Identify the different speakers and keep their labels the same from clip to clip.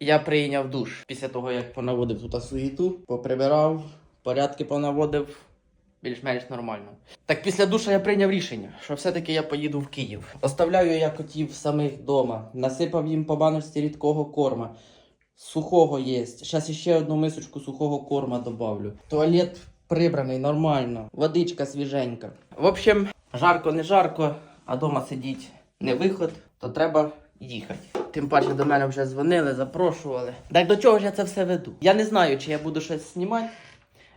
Speaker 1: Я прийняв душ після того, як понаводив тут суєту, поприбирав, порядки понаводив. Більш-менш нормально. Так після душа я прийняв рішення, що все-таки я поїду в Київ. Оставляю я котів самих вдома, насипав їм по баночці рідкого корма. Сухого є. Зараз ще одну мисочку сухого корма добавлю. Туалет прибраний нормально, водичка свіженька. В общем, жарко не жарко, а дома сидіть не виход, то треба їхати. Тим паче до мене вже дзвонили, запрошували. Так до чого ж я це все веду? Я не знаю, чи я буду щось знімати.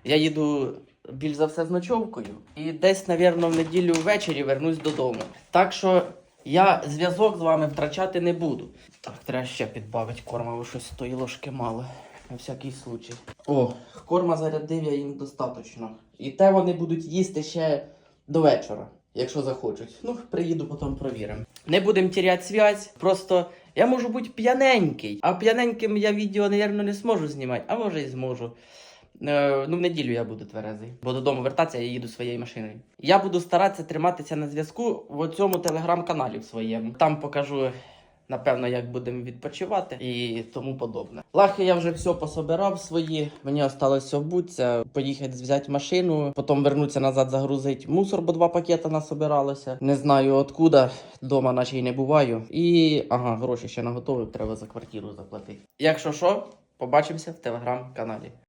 Speaker 1: Я їду більш за все з ночовкою. І десь, напевно, в неділю ввечері вернусь додому. Так що я зв'язок з вами втрачати не буду. Так, треба ще підбавити корма, бо щось тої ложки мало. На всякий случай. О, корма зарядив я їм достатньо. І те вони будуть їсти ще до вечора, якщо захочуть. Ну, приїду, потім провіримо. Не будемо тіряти зв'язь. Просто я можу бути п'яненький. А п'яненьким я відео, напевно, не зможу знімати, а може і зможу. Е, ну, в неділю я буду тверезий, бо додому вертатися я їду своєю машиною. Я буду старатися триматися на зв'язку в цьому телеграм-каналі в своєму. Там покажу, напевно, як будемо відпочивати і тому подобне. Лахи я вже все пособирав свої. Мені осталось обуться, поїхати взяти машину, потім вернутися назад, загрузити мусор, бо два пакета насобиралося. Не знаю откуда, дома наче й не буваю. І ага, гроші ще наготовив, треба за квартиру заплатити. Якщо що, побачимося в телеграм-каналі.